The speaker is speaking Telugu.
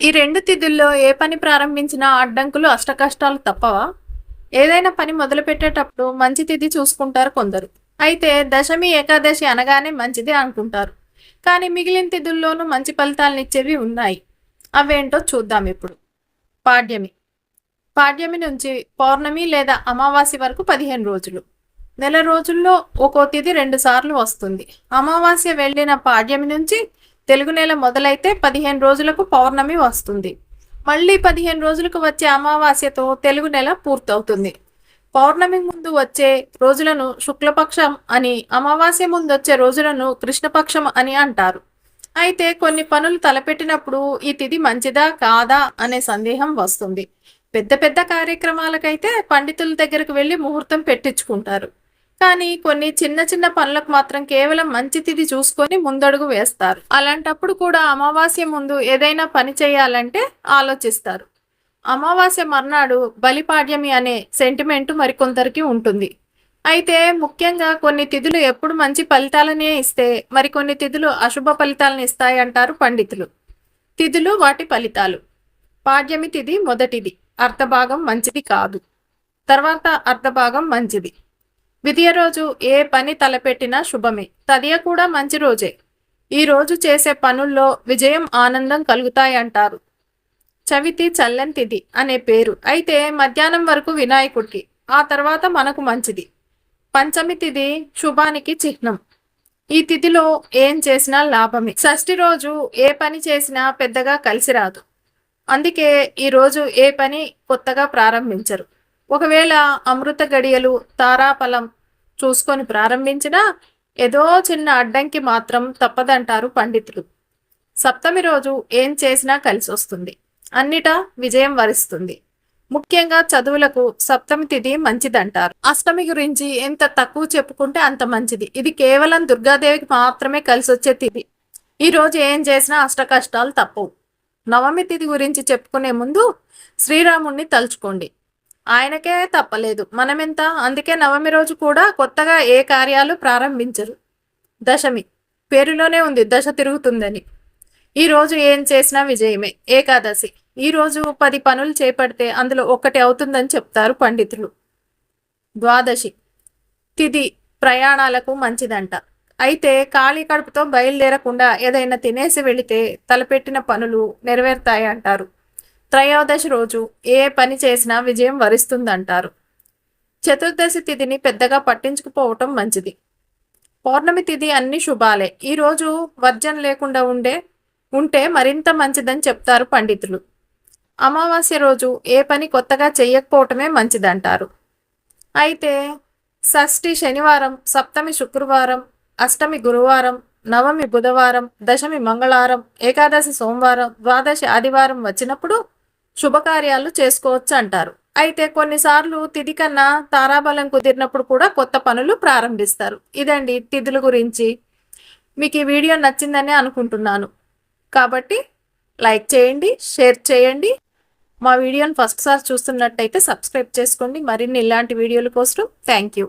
ఈ రెండు తిథుల్లో ఏ పని ప్రారంభించినా అడ్డంకులు అష్టకష్టాలు తప్పవా? ఏదైనా పని మొదలుపెట్టేటప్పుడు మంచి తిథి చూసుకుంటారు కొందరు. అయితే దశమి ఏకాదశి అనగానే మంచిది అనుకుంటారు. కానీ మిగిలిన తిథుల్లోనూ మంచి ఫలితాలనిచ్చేవి ఉన్నాయి. అవేంటో చూద్దాం ఇప్పుడు. పాడ్యమి. పాడ్యమి నుంచి పౌర్ణమి లేదా అమావాస్య వరకు పదిహేను రోజులు. నెల రోజుల్లో ఒక్కో తిథి రెండుసార్లు వస్తుంది. అమావాస్య వెళ్ళిన పాడ్యమి నుంచి తెలుగు నెల మొదలైతే పదిహేను రోజులకు పౌర్ణమి వస్తుంది. మళ్ళీ పదిహేను రోజులకు వచ్చే అమావాస్యతో తెలుగు నెల పూర్తవుతుంది. పౌర్ణమి ముందు వచ్చే రోజులను శుక్లపక్షం అని అమావాస్య ముందు వచ్చే రోజులను కృష్ణపక్షం అని అంటారు. అయితే కొన్ని పనులు తలపెట్టినప్పుడు ఈ తిథి మంచిదా కాదా అనే సందేహం వస్తుంది. పెద్ద పెద్ద కార్యక్రమాలకైతే పండితుల దగ్గరకు వెళ్ళి ముహూర్తం పెట్టించుకుంటారు. కానీ కొన్ని చిన్న చిన్న పనులకు మాత్రం కేవలం మంచి తిథి చూసుకొని ముందడుగు వేస్తారు. అలాంటప్పుడు కూడా అమావాస్య ముందు ఏదైనా పని చేయాలంటే ఆలోచిస్తారు. అమావాస్య మర్నాడు బలిపాడ్యమి అనే సెంటిమెంట్ మరికొందరికి ఉంటుంది. అయితే ముఖ్యంగా కొన్ని తిథులు ఎప్పుడు మంచి ఫలితాలనే ఇస్తే మరికొన్ని తిథులు అశుభ ఫలితాలను ఇస్తాయి అంటారు పండితులు. తిథులు వాటి ఫలితాలు. పాడ్యమి తిథి మొదటిది. అర్ధభాగం మంచిది కాదు. తర్వాత అర్ధభాగం మంచిది. విధియ రోజు ఏ పని తలపెట్టినా శుభమే. తదియ కూడా మంచి రోజే. ఈ రోజు చేసే పనుల్లో విజయం ఆనందం కలుగుతాయంటారు. చవితి చల్లని తిథి అనే పేరు. అయితే మధ్యాహ్నం వరకు వినాయకుడికి ఆ తర్వాత మనకు మంచిది. పంచమి తిథి శుభానికి చిహ్నం. ఈ తిథిలో ఏం చేసినా లాభమే. షష్ఠి రోజు ఏ పని చేసినా పెద్దగా కలిసి రాదు. అందుకే ఈ రోజు ఏ పని కొత్తగా ప్రారంభించరు. ఒకవేళ అమృత గడియలు తారాఫలం చూసుకొని ప్రారంభించినా ఏదో చిన్న అడ్డంకి మాత్రం తప్పదంటారు పండితులు. సప్తమి రోజు ఏం చేసినా కలిసి వస్తుంది అన్నిటా విజయం వరిస్తుంది. ముఖ్యంగా చదువులకు సప్తమి తిథి మంచిదంటారు. అష్టమి గురించి ఎంత తక్కువ చెప్పుకుంటే అంత మంచిది. ఇది కేవలం దుర్గాదేవికి మాత్రమే కలిసి వచ్చే తిథి. ఈ రోజు ఏం చేసినా అష్ట కష్టాలు తప్పవు. నవమి తిథి గురించి చెప్పుకునే ముందు శ్రీరాముణ్ణి తలుచుకోండి. ఆయనకే తప్పలేదు. మనమెంత? అందుకే నవమి రోజు కూడా కొత్తగా ఏ కార్యాలు ప్రారంభించరు. దశమి. పేరులోనే ఉంది. దశ తిరుగుతుందని. ఈ రోజు ఏం చేసినా విజయమే. ఏకాదశి. ఈ రోజు పది పనులు చేపడితే అందులో ఒకటి అవుతుందని చెప్తారు పండితులు. ద్వాదశి. తిది ప్రయాణాలకు మంచిదంట. అయితే ఖాళీ కడుపుతో బయలుదేరకుండా ఏదైనా తినేసి వెళితే తలపెట్టిన పనులు నెరవేరుతాయి అంటారు త్రయోదశి రోజు ఏ పని చేసినా విజయం వరిస్తుందంటారు. చతుర్దశి తిథిని పెద్దగా పట్టించుకుపోవటం మంచిది. పౌర్ణమి తిథి అన్ని శుభాలే. ఈరోజు వర్జన లేకుండా ఉండే ఉంటే మరింత మంచిదని చెప్తారు పండితులు. అమావాస్య రోజు ఏ పని కొత్తగా చేయకపోవటమే మంచిదంటారు. అయితే షష్ఠి శనివారం సప్తమి శుక్రవారం అష్టమి గురువారం నవమి బుధవారం దశమి మంగళవారం ఏకాదశి సోమవారం ద్వాదశి ఆదివారం వచ్చినప్పుడు శుభకార్యాలు చేసుకోవచ్చు అంటారు. అయితే కొన్నిసార్లు తిథి కన్నా తారాబలం కుదిరినప్పుడు కూడా కొత్త పనులు ప్రారంభిస్తారు. ఇదండి తిథుల గురించి. మీకు ఈ వీడియో నచ్చిందని అనుకుంటున్నాను. కాబట్టి లైక్ చేయండి షేర్ చేయండి. మా వీడియోని ఫస్ట్ సార్ చూస్తున్నట్టయితే సబ్స్క్రైబ్ చేసుకోండి. మరిన్ని ఇలాంటి వీడియోల కోసం థ్యాంక్ యూ.